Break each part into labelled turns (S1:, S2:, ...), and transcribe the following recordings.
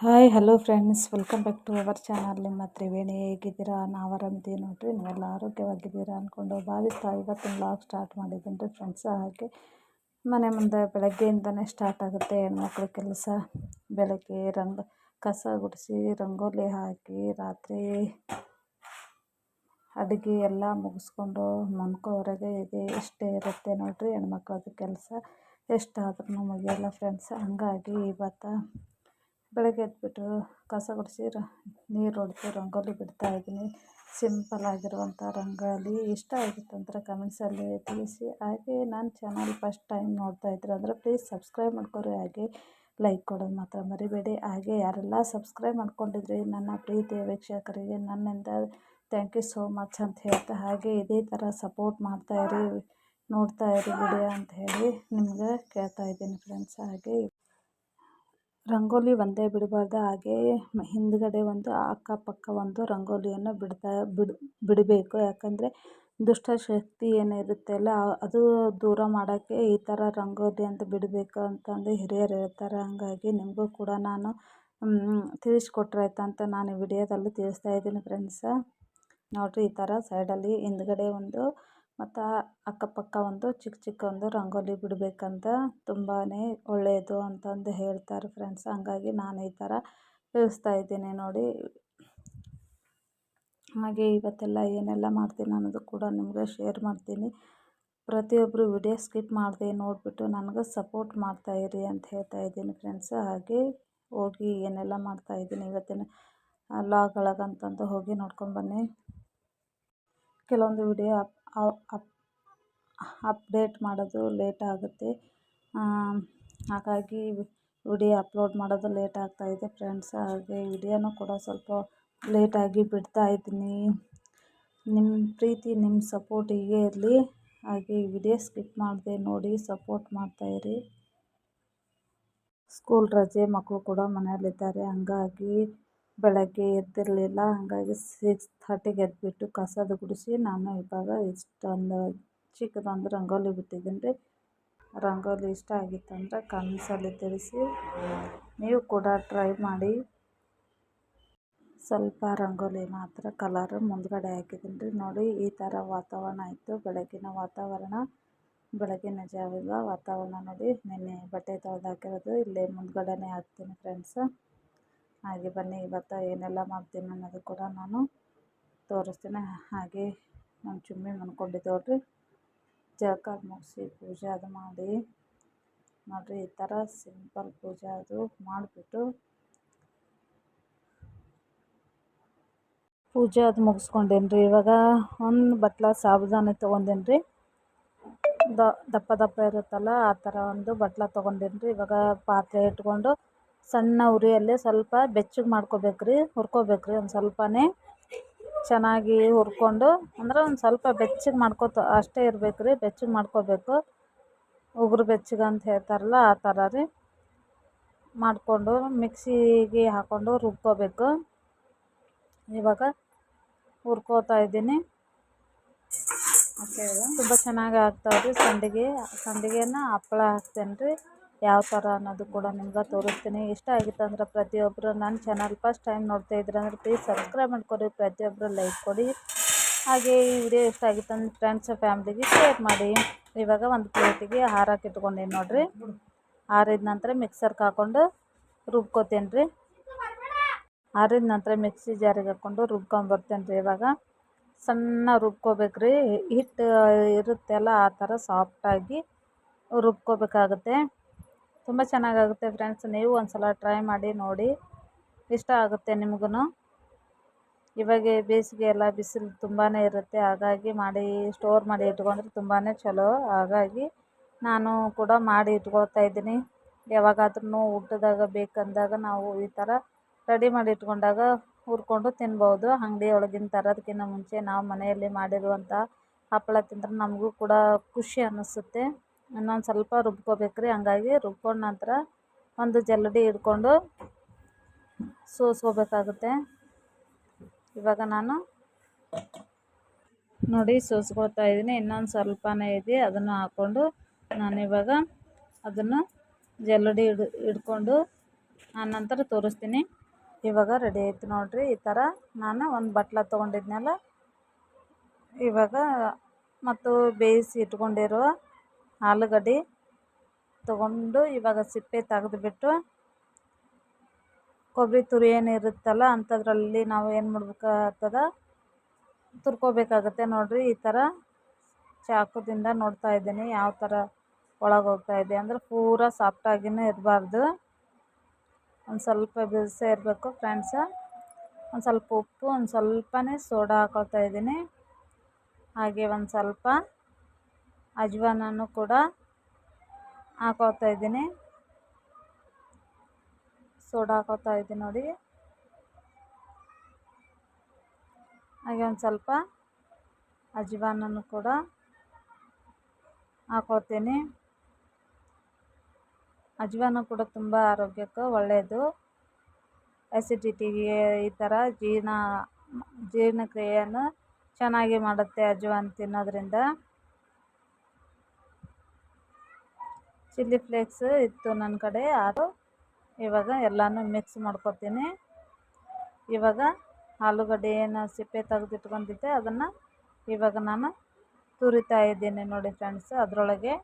S1: Hi hello friends welcome back to our channel ನಿಮ್ಮ ತ್ರಿವೇಣಿ ಹೇಗಿದ್ದೀರಾ? ನಾವು ಆರಾಮಿದ್ದೀವಿ ನೋಡಿರಿ, ನೀವೆಲ್ಲ ಆರೋಗ್ಯವಾಗಿದ್ದೀರಾ ಅಂದ್ಕೊಂಡು ಭಾವಿಸ್ತಾ ಇವತ್ತಿನ ಲಾಗ್ ಸ್ಟಾರ್ಟ್ ಮಾಡಿದ್ದೀನಿ ರೀ ಫ್ರೆಂಡ್ಸ್ ಹಾಗೆ ಮನೆ ಮುಂದೆ ಬೆಳಗ್ಗೆಯಿಂದನೇ ಸ್ಟಾರ್ಟ್ ಆಗುತ್ತೆ. ಹೆಣ್ಮಕ್ಳ ಕೆಲಸ ಬೆಳಗ್ಗೆ ರಂಗ, ಕಸ ಗುಡಿಸಿ, ರಂಗೋಲಿ ಹಾಕಿ, ರಾತ್ರಿ ಅಡುಗೆ ಎಲ್ಲ ಮುಗಿಸ್ಕೊಂಡು ಮನ್ಕೋವರೆಗೆ ಇದೆ. ಇಷ್ಟೇ ಇರುತ್ತೆ ನೋಡಿರಿ ಹೆಣ್ಮಕ್ಳದ್ದು ಕೆಲಸ ಎಷ್ಟಾದ್ರೂ ಮುಗಿಯಲ್ಲ ಫ್ರೆಂಡ್ಸ್ ಹಂಗಾಗಿ ಇವತ್ತು ಬೆಳಗ್ಗೆ ಎದ್ಬಿಟ್ಟು ಕಸ ಗುಡಿಸಿ ರ ನೀರು ಹೊಡೆದು ರಂಗೋಲಿ ಬಿಡ್ತಾ ಇದ್ದೀನಿ. ಸಿಂಪಲ್ ಆಗಿರುವಂಥ ರಂಗೋಲಿ. ಇಷ್ಟ ಆಗಿತ್ತು ಅಂದರೆ ಕಮೆಂಟ್ಸಲ್ಲಿ ತಿಳಿಸಿ. ಹಾಗೆ ನನ್ನ ಚಾನಲ್ ಫಸ್ಟ್ ಟೈಮ್ ನೋಡ್ತಾ ಇದ್ರೆ ಅಂದರೆ ಪ್ಲೀಸ್ ಸಬ್ಸ್ಕ್ರೈಬ್ ಮಾಡ್ಕೊರಿ. ಹಾಗೆ ಲೈಕ್ ಕೊಡೋದು ಮಾತ್ರ ಮರಿಬೇಡಿ. ಹಾಗೆ ಯಾರೆಲ್ಲ ಸಬ್ಸ್ಕ್ರೈಬ್ ಮಾಡ್ಕೊಂಡಿದ್ರಿ, ನನ್ನ ಪ್ರೀತಿಯ ವೀಕ್ಷಕರಿಗೆ ನನ್ನಿಂದ ಥ್ಯಾಂಕ್ ಯು ಸೋ ಮಚ್ ಅಂತ ಹೇಳ್ತಾ ಹಾಗೆ ಇದೇ ಥರ ಸಪೋರ್ಟ್ ಮಾಡ್ತಾ ಇರಿ, ನೋಡ್ತಾ ಇರಿ ವಿಡಿಯೋ ಅಂತ ಹೇಳಿ ನಿಮ್ಗೆ ಕೇಳ್ತಾ ಇದ್ದೀನಿ ಫ್ರೆಂಡ್ಸ್ ಹಾಗೆ ರಂಗೋಲಿ ಒಂದೇ ಬಿಡಬಾರ್ದು, ಹಾಗೆ ಹಿಂದುಗಡೆ ಒಂದು, ಅಕ್ಕಪಕ್ಕ ಒಂದು ರಂಗೋಲಿಯನ್ನು ಬಿಡ್ತಾ, ಬಿಡು, ಬಿಡಬೇಕು. ಯಾಕಂದರೆ ದುಷ್ಟಶಕ್ತಿ ಏನಿರುತ್ತೆ ಅಲ್ಲ ಅದು ದೂರ ಮಾಡೋಕ್ಕೆ ಈ ಥರ ರಂಗೋಲಿ ಅಂತ ಬಿಡಬೇಕು ಅಂತಂದು ಹಿರಿಯರು ಹೇಳ್ತಾರೆ. ಹಂಗಾಗಿ ನಿಮಗೂ ಕೂಡ ನಾನು ತಿಳಿಸ್ಕೊಟ್ರಾಯ್ತು ಅಂತ ನಾನು ಈ ವಿಡಿಯೋದಲ್ಲಿ ತಿಳಿಸ್ತಾ ಇದ್ದೀನಿ ಫ್ರೆಂಡ್ಸ ನೋಡಿರಿ ಈ ಥರ ಸೈಡಲ್ಲಿ ಹಿಂದುಗಡೆ ಒಂದು ಮತ್ತು ಅಕ್ಕಪಕ್ಕ ಒಂದು ಚಿಕ್ಕ ಚಿಕ್ಕ ಒಂದು ರಂಗೋಲಿ ಬಿಡಬೇಕಂತ ತುಂಬಾ ಒಳ್ಳೆಯದು ಅಂತಂದು ಹೇಳ್ತಾರೆ ಫ್ರೆಂಡ್ಸ್ ಹಂಗಾಗಿ ನಾನು ಈ ಥರ ತಿಳಿಸ್ತಾ ಇದ್ದೀನಿ ನೋಡಿ. ಹಾಗೆ ಇವತ್ತೆಲ್ಲ ಏನೆಲ್ಲ ಮಾಡ್ತೀನಿ ಅನ್ನೋದು ಕೂಡ ನಿಮಗೆ ಶೇರ್ ಮಾಡ್ತೀನಿ. ಪ್ರತಿಯೊಬ್ಬರು ವಿಡಿಯೋ ಸ್ಕಿಪ್ ಮಾಡಿದೆ ನೋಡಿಬಿಟ್ಟು ನನಗೆ ಸಪೋರ್ಟ್ ಮಾಡ್ತಾ ಇರಿ ಅಂತ ಹೇಳ್ತಾ ಇದ್ದೀನಿ ಫ್ರೆಂಡ್ಸ್ ಹಾಗೆ ಹೋಗಿ ಏನೆಲ್ಲ ಮಾಡ್ತಾಯಿದ್ದೀನಿ ಇವತ್ತಿನ ಲಾಗ್ ಒಳಗಂತಂದು ಹೋಗಿ ನೋಡ್ಕೊಂಬನ್ನಿ ಕೆಲವೊಂದು ವಿಡಿಯೋ ಅಪ್ ಅಪ್ ಅಪ್ಡೇಟ್ ಮಾಡೋದು ಲೇಟ್ ಆಗುತ್ತೆ. ಹಾಗಾಗಿ ವಿಡಿಯೋ ಅಪ್ಲೋಡ್ ಮಾಡೋದು ಲೇಟ್ ಆಗ್ತಾಯಿದೆ ಫ್ರೆಂಡ್ಸ್. ಹಾಗೆ ವಿಡಿಯೋನು ಕೂಡ ಸ್ವಲ್ಪ ಲೇಟಾಗಿ ಬಿಡ್ತಾಯಿದ್ದೀನಿ ನಿಮ್ಮ ಪ್ರೀತಿ ನಿಮ್ಮ ಸಪೋರ್ಟ್ ಹೀಗೆ ಇರಲಿ. ಹಾಗೆ ವಿಡಿಯೋ ಸ್ಕಿಪ್ ಮಾಡದೆ ನೋಡಿ ಸಪೋರ್ಟ್ ಮಾಡ್ತಾಯಿರಿ ಸ್ಕೂಲ್ ರಜೆ ಮಕ್ಕಳು ಕೂಡ ಮನೆಯಲ್ಲಿದ್ದಾರೆ. ಹಂಗಾಗಿ ಬೆಳಗ್ಗೆ ಎದ್ದಿರಲಿಲ್ಲ, ಹಾಗಾಗಿ ಸಿಕ್ಸ್ ಥರ್ಟಿಗೆ ಎದ್ದುಬಿಟ್ಟು ಕಸದ ಗುಡಿಸಿ ನಾನು ಇವಾಗ ಇಷ್ಟೊಂದು ಚಿಕ್ಕದೊಂದು ರಂಗೋಲಿ ಬಿಟ್ಟಿದ್ದೀನಿ ರೀ. ರಂಗೋಲಿ ಇಷ್ಟ ಆಗಿತ್ತು ಅಂದರೆ ತಿಳಿಸಿ, ನೀವು ಕೂಡ ಟ್ರೈ ಮಾಡಿ. ಸ್ವಲ್ಪ ರಂಗೋಲಿ ಮಾತ್ರ ಕಲರ್ ಮುಂದ್ಗಡೆ ಹಾಕಿದ್ದೀನಿ ರೀ. ನೋಡಿ, ಈ ಥರ ವಾತಾವರಣ ಇತ್ತು. ಬೆಳಗಿನ ವಾತಾವರಣ, ಬೆಳಗಿನ ಜಾವದ ವಾತಾವರಣ ನೋಡಿ, ನಿನ್ನೆ ಬಟ್ಟೆ ತೊಳೆದು ಹಾಕಿರೋದು. ಇಲ್ಲೇ ಮುಂದ್ಗಡೆನೇ ಹಾಕ್ತೀನಿ ಫ್ರೆಂಡ್ಸ್ ಹಾಗೆ ಬನ್ನಿ, ಇವತ್ತು ಏನೆಲ್ಲ ಮಾಡ್ತೀನಿ ಅನ್ನೋದು ಕೂಡ ನಾನು ತೋರಿಸ್ತೀನಿ. ಹಾಗೆ ನಾನು ಚುಮ್ಮಿ ಮನ್ಕೊಂಡಿದ್ದವ್ರಿ ಜಳಕ ಮುಗಿಸಿ ಪೂಜೆ ಅದು ಮಾಡಿ. ನೋಡಿರಿ, ಈ ಥರ ಸಿಂಪಲ್ ಪೂಜೆ ಅದು ಮಾಡಿಬಿಟ್ಟು ಪೂಜೆ ಅದು ಮುಗಿಸ್ಕೊಂಡೇನಿ ರೀ ಇವಾಗ ಒಂದು ಬಟ್ಲ ಸಾಬುದಾನಿ ತೊಗೊಂಡೇನಿ ರೀ ದ ದಪ್ಪ ದಪ್ಪ ಇರುತ್ತಲ್ಲ, ಆ ಥರ ಒಂದು ಬಟ್ಲ ತೊಗೊಂಡೇನಿ ರೀ ಇವಾಗ ಪಾತ್ರೆ ಇಟ್ಕೊಂಡು ಸಣ್ಣ ಉರಿಯಲ್ಲಿ ಸ್ವಲ್ಪ ಬೆಚ್ಚಗೆ ಮಾಡ್ಕೊಬೇಕು ರೀ ಹುರ್ಕೋಬೇಕು ರೀ ಒಂದು ಸ್ವಲ್ಪನೇ. ಚೆನ್ನಾಗಿ ಹುರ್ಕೊಂಡು, ಅಂದ್ರೆ ಒಂದು ಸ್ವಲ್ಪ ಬೆಚ್ಚಗೆ ಮಾಡ್ಕೊತ ಅಷ್ಟೇ ಇರ್ಬೇಕು ರೀ ಬೆಚ್ಚಗೆ ಮಾಡ್ಕೋಬೇಕು. ಉಗುರು ಬೆಚ್ಚಗೆ ಅಂತ ಹೇಳ್ತಾರಲ್ಲ ಆ ಥರ ರೀ. ಮಾಡಿಕೊಂಡು ಮಿಕ್ಸಿಗೆ ಹಾಕ್ಕೊಂಡು ರುಬ್ಕೋಬೇಕು. ಇವಾಗ ಹುರ್ಕೋತಾ ಇದ್ದೀನಿ. ತುಂಬ ಚೆನ್ನಾಗಿ ಆಗ್ತಾವೆ ರೀ ಸಂಡಿಗೆ, ಸಂಡಿಗೆನ ಹಪ್ಪಳ ಹಾಕ್ತೇನೆ ರೀ ಯಾವ ಥರ ಅನ್ನೋದು ಕೂಡ ನಿಮ್ಗೆ ತೋರಿಸ್ತೀನಿ. ಇಷ್ಟ ಆಗಿತ್ತು ಅಂದರೆ ಪ್ರತಿಯೊಬ್ಬರು ನನ್ನ ಚಾನಲ್ ಫಸ್ಟ್ ಟೈಮ್ ನೋಡ್ತಾ ಇದ್ರೆ ಅಂದರೆ ಪ್ಲೀಸ್ ಸಬ್ಸ್ಕ್ರೈಬ್ ಮಾಡ್ಕೊಡಿ ಪ್ರತಿಯೊಬ್ಬರು ಲೈಕ್ ಕೊಡಿ. ಹಾಗೆ ಈ ವಿಡಿಯೋ ಇಷ್ಟ ಆಗಿತ್ತು ಅಂದರೆ ಫ್ರೆಂಡ್ಸ್ ಫ್ಯಾಮ್ಲಿಗೆ ಶೇರ್ ಮಾಡಿ. ಇವಾಗ ಒಂದು ಪ್ಲೇಟಿಗೆ ಹಾರಕ್ಕೆ ಇಟ್ಕೊಂಡೀನಿ ನೋಡಿರಿ. ಆರಿದ ನಂತರ ಮಿಕ್ಸರ್ಗೆ ಹಾಕ್ಕೊಂಡು ರುಬ್ಕೋತೀನಿ ರೀ. ಆರಿದ ನಂತರ ಮಿಕ್ಸಿ ಜಾರಿಗೆ ಹಾಕ್ಕೊಂಡು ರುಬ್ಕೊಂಬರ್ತೇನೆ ರೀ ಇವಾಗ. ಸಣ್ಣ ರುಬ್ಕೋಬೇಕು ರೀ. ಹಿಟ್ಟು ಇರುತ್ತಲ್ಲ ಆ ಥರ ಸಾಫ್ಟಾಗಿ ರುಬ್ಕೋಬೇಕಾಗುತ್ತೆ. ತುಂಬ ಚೆನ್ನಾಗಾಗುತ್ತೆ ಫ್ರೆಂಡ್ಸ್ ನೀವು ಒಂದು ಸಲ ಟ್ರೈ ಮಾಡಿ, ನೋಡಿ. ಇಷ್ಟ ಆಗುತ್ತೆ ನಿಮಗೂ ಇವಾಗ ಬೇಸಿಗೆ ಎಲ್ಲ ಬಿಸಿಲು ತುಂಬಾ ಇರುತ್ತೆ. ಹಾಗಾಗಿ ಮಾಡಿ ಸ್ಟೋರ್ ಮಾಡಿ ಇಟ್ಕೊಂಡ್ರೆ ತುಂಬಾ ಚಲೋ. ಹಾಗಾಗಿ ನಾನು ಕೂಡ ಮಾಡಿ ಇಟ್ಕೊಳ್ತಾ ಇದ್ದೀನಿ. ಯಾವಾಗಾದ್ರೂ ಊಟದಾಗ ಬೇಕಂದಾಗ ನಾವು ಈ ಥರ ರೆಡಿ ಮಾಡಿ ಇಟ್ಕೊಂಡಾಗ ಹುರ್ಕೊಂಡು ತಿನ್ಬೋದು. ಅಂಗಡಿ ಒಳಗಿನ ತರೋದಕ್ಕಿಂತ ಮುಂಚೆ ನಾವು ಮನೆಯಲ್ಲಿ ಮಾಡಿರುವಂಥ ಹಪ್ಪಳ ತಿಂದರೆ ನಮಗೂ ಕೂಡ ಖುಷಿ ಅನ್ನಿಸುತ್ತೆ ಇನ್ನೊಂದು ಸ್ವಲ್ಪ ರುಬ್ಕೋಬೇಕು ರೀ ಹಂಗಾಗಿ ರುಬ್ಕೊಂಡ ನಂತರ ಒಂದು ಜಲ್ಲಡಿ ಹಿಡ್ಕೊಂಡು ಸೋಸ್ಕೋಬೇಕಾಗುತ್ತೆ. ಇವಾಗ ನಾನು ನೋಡಿ ಸೋಸ್ಕೊಳ್ತಾ ಇದ್ದೀನಿ. ಇನ್ನೊಂದು ಸ್ವಲ್ಪನೇ ಇದೆ. ಅದನ್ನು ಹಾಕ್ಕೊಂಡು ನಾನಿವಾಗ ಅದನ್ನು ಜಲ್ಲಡಿ ಹಿಡ್, ಹಿಡ್ಕೊಂಡು ಆನಂತರ ತೋರಿಸ್ತೀನಿ. ಇವಾಗ ರೆಡಿ ಆಯ್ತು ನೋಡಿರಿ. ಈ ಥರ ನಾನು ಒಂದು ಬಟ್ಲ ತೊಗೊಂಡಿದ್ನಲ್ಲ, ಇವಾಗ ಮತ್ತು ಬೇಯಿಸಿ ಇಟ್ಕೊಂಡಿರೋ ಆಲೂಗಡ್ಡೆ ತೊಗೊಂಡು ಇವಾಗ ಸಿಪ್ಪೆ ತೆಗೆದುಬಿಟ್ಟು ಕೊಬ್ಬರಿ ತುರಿ ಏನಿರುತ್ತಲ್ಲ ಅಂಥದ್ರಲ್ಲಿ ನಾವು ಏನು ಮಾಡ್ಬೇಕಾಗ್ತದ? ತುರ್ಕೋಬೇಕಾಗತ್ತೆ ನೋಡಿರಿ, ಈ ಥರ ಚಾಕುದಿಂದ ನೋಡ್ತಾ ಇದ್ದೀನಿ ಯಾವ ಥರ ಒಳಗೆ ಹೋಗ್ತಾ ಇದೆ ಅಂದರೆ ಪೂರ ಸಾಫ್ಟಾಗಿಯೂ ಇರಬಾರ್ದು. ಒಂದು ಸ್ವಲ್ಪ ಬಿಸಿ ಇರಬೇಕು ಫ್ರೆಂಡ್ಸ ಒಂದು ಸ್ವಲ್ಪ ಉಪ್ಪು, ಒಂದು ಸ್ವಲ್ಪನೇ ಸೋಡಾ ಹಾಕೊಳ್ತಾ ಇದ್ದೀನಿ. ಹಾಗೆ ಒಂದು ಸ್ವಲ್ಪ ಅಜ್ವಾನನ್ನು ಕೂಡ ಹಾಕೋತಾ ಇದ್ದೀನಿ. ಸೋಡಾ ಹಾಕೋತಾ ಇದ್ದೀನಿ ನೋಡಿ. ಹಾಗೆ ಒಂದು ಸ್ವಲ್ಪ ಅಜ್ವಾನನ್ನು ಕೂಡ ಹಾಕೋತೀನಿ ಅಜ್ವಾನ ಕೂಡ ತುಂಬ ಆರೋಗ್ಯಕ್ಕೆ ಒಳ್ಳೆಯದು ಆ್ಯಸಿಡಿಟಿಗೆ ಈ ಥರ ಜೀರ್ಣ, ಜೀರ್ಣಕ್ರಿಯೆಯನ್ನು ಚೆನ್ನಾಗಿ ಮಾಡುತ್ತೆ ಅಜ್ವಾನ ತಿನ್ನೋದ್ರಿಂದ. ಚಿಲ್ಲಿ ಫ್ಲೇಕ್ಸ್ ಇತ್ತು ನನ್ನ ಕಡೆ ಅದು ಇವಾಗ ಎಲ್ಲನೂ ಮಿಕ್ಸ್ ಮಾಡ್ಕೊತೀನಿ. ಇವಾಗ ಆಲೂಗಡ್ಡೆ ಏನು ಸಿಪ್ಪೆ ತೆಗೆದಿಟ್ಕೊಂಡಿದ್ದೆ ಅದನ್ನು ಇವಾಗ ನಾನು ತುರಿತಾ ಇದ್ದೀನಿ ನೋಡಿ ಫ್ರೆಂಡ್ಸ್ ಅದರೊಳಗೆ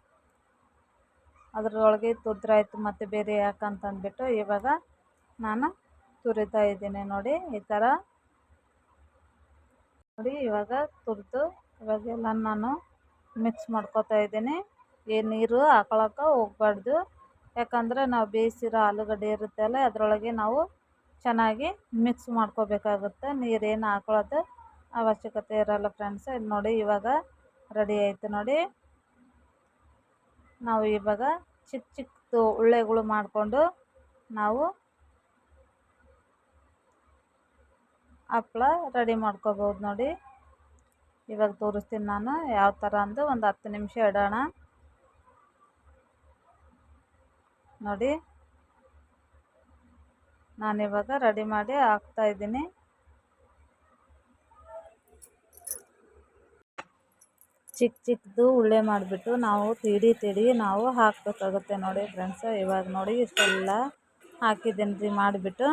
S1: ಅದರೊಳಗೆ ತುರಿದ್ರಾಯ್ತು ಮತ್ತು ಬೇರೆ ಯಾಕಂತಂದ್ಬಿಟ್ಟು ಇವಾಗ ನಾನು ತುರಿತಾ ಇದ್ದೀನಿ ನೋಡಿ ಈ ಥರ ನೋಡಿ ಇವಾಗ ತುರಿದು ಇವಾಗೆಲ್ಲ ನಾನು ಮಿಕ್ಸ್ ಮಾಡ್ಕೊತಾ ಇದ್ದೀನಿ. ಈ ನೀರು ಹಾಕೊಳಕ್ಕೆ ಹೋಗ್ಬಾರ್ದು. ಯಾಕಂದರೆ ನಾವು ಬೇಯಿಸಿರೋ ಆಲೂಗಡ್ಡೆ ಇರುತ್ತೆ ಅಲ್ಲ, ಅದರೊಳಗೆ ನಾವು ಚೆನ್ನಾಗಿ ಮಿಕ್ಸ್ ಮಾಡ್ಕೋಬೇಕಾಗುತ್ತೆ. ನೀರೇನು ಹಾಕೊಳ್ಳೋದು ಅವಶ್ಯಕತೆ ಇರೋಲ್ಲ ಫ್ರೆಂಡ್ಸ್ ಇದು ನೋಡಿ ಇವಾಗ ರೆಡಿ ಆಯಿತು ನೋಡಿ. ನಾವು ಇವಾಗ ಚಿಕ್ಕ ಚಿಕ್ಕದು ಉಳ್ಳೆಗಳು ಮಾಡಿಕೊಂಡು ನಾವು ಹಪ್ಪಳ ರೆಡಿ ಮಾಡ್ಕೋಬೋದು ನೋಡಿ. ಇವಾಗ ತೋರಿಸ್ತೀನಿ ನಾನು ಯಾವ ಥರ ಅಂದು ಒಂದು ಹತ್ತು ನಿಮಿಷ ಇಡೋಣ. ನೋಡಿ. ನಾನಿವಾಗ ರೆಡಿ ಮಾಡಿ ಹಾಕ್ತಾ ಇದ್ದೀನಿ. ಚಿಕ್ಕ ಚಿಕ್ಕದು ಉಳ್ಳೆ ಮಾಡಿಬಿಟ್ಟು ನಾವು ತಿಡಿ ತಿಡಿ ನಾವು ಹಾಕಬೇಕಾಗುತ್ತೆ ನೋಡಿ ಫ್ರೆಂಡ್ಸ್ ಇವಾಗ ನೋಡಿ ಇಷ್ಟೆಲ್ಲ ಹಾಕಿದ್ದೀನಿ ರೀ ಮಾಡಿಬಿಟ್ಟು.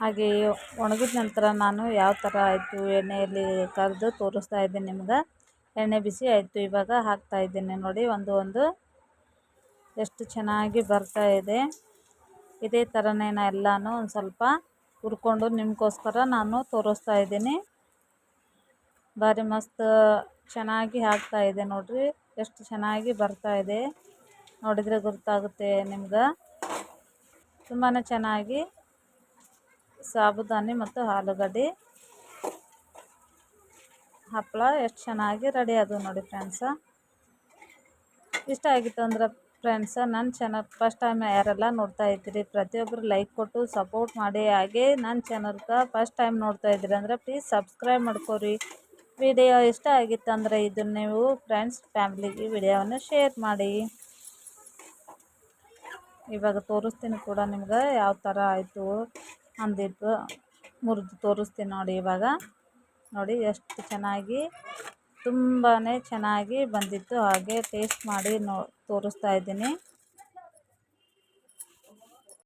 S1: ಹಾಗೆ ಒಣಗಿದ ನಂತರ ನಾನು ಯಾವ ಥರ ಆಯಿತು ಎಣ್ಣೆಯಲ್ಲಿ ಕರೆದು ತೋರಿಸ್ತಾ ಇದ್ದೀನಿ ನಿಮ್ಗೆ. ಎಣ್ಣೆ ಬಿಸಿ ಆಯಿತು ಇವಾಗ ಹಾಕ್ತಾಯಿದ್ದೀನಿ ನೋಡಿ ಒಂದು ಒಂದು. ಎಷ್ಟು ಚೆನ್ನಾಗಿ ಬರ್ತಾ ಇದೆ. ಇದೇ ಥರನೇ ನಾ ಎಲ್ಲನೂ ಒಂದು ಸ್ವಲ್ಪ ಹುರ್ಕೊಂಡು ನಿಮಗೋಸ್ಕರ ನಾನು ತೋರಿಸ್ತಾ ಇದ್ದೀನಿ. ಭಾರಿ ಮಸ್ತ್ ಚೆನ್ನಾಗಿ ಆಗ್ತಾ ಇದೆ ನೋಡಿರಿ. ಎಷ್ಟು ಚೆನ್ನಾಗಿ ಬರ್ತಾ ಇದೆ. ನೋಡಿದರೆ ಗೊತ್ತಾಗುತ್ತೆ ನಿಮ್ಗೆ. ತುಂಬಾ ಚೆನ್ನಾಗಿ ಸಾಬುದಾನಿ ಮತ್ತು ಆಲೂಗಡ್ಡೆ. ಹಪ್ಪಳ ಎಷ್ಟು ಚೆನ್ನಾಗಿ ರೆಡಿ ಅದು ನೋಡಿ ಫ್ರೆಂಡ್ಸ. ಇಷ್ಟ ಆಗಿತ್ತು ಅಂದ್ರೆ ಫ್ರೆಂಡ್ಸ ನನ್ನ ಚಾನಲ್ ಫಸ್ಟ್ ಟೈಮ್ ಯಾರೆಲ್ಲ ನೋಡ್ತಾ ಇದ್ದೀರಿ ಪ್ರತಿಯೊಬ್ಬರು ಲೈಕ್ ಕೊಟ್ಟು ಸಪೋರ್ಟ್ ಮಾಡಿ. ಹಾಗೆ ನನ್ನ ಚಾನಲ್ಗೆ ಫಸ್ಟ್ ಟೈಮ್ ನೋಡ್ತಾ ಇದ್ದೀರಿ ಅಂದರೆ ಪ್ಲೀಸ್ ಸಬ್ಸ್ಕ್ರೈಬ್ ಮಾಡ್ಕೊರಿ. ವಿಡಿಯೋ ಇಷ್ಟ ಆಗಿತ್ತು ಅಂದರೆ ಇದನ್ನು ನೀವು ಫ್ರೆಂಡ್ಸ್ ಫ್ಯಾಮ್ಲಿಗೆ ವಿಡಿಯೋವನ್ನು ಶೇರ್ ಮಾಡಿ. ಇವಾಗ ತೋರಿಸ್ತೀನಿ ಕೂಡ ನಿಮ್ಗೆ ಯಾವ ಥರ ಆಯಿತು ಅಂದಿದ್ದು. ಮುರಿದು ತೋರಿಸ್ತೀನಿ ನೋಡಿ ಇವಾಗ. ನೋಡಿ ಎಷ್ಟು ಚೆನ್ನಾಗಿ ತುಂಬಾ ಚೆನ್ನಾಗಿ ಬಂದಿತ್ತು. ಹಾಗೆ ಟೇಸ್ಟ್ ಮಾಡಿ ನೋ ತೋರಿಸ್ತಾ ಇದ್ದೀನಿ.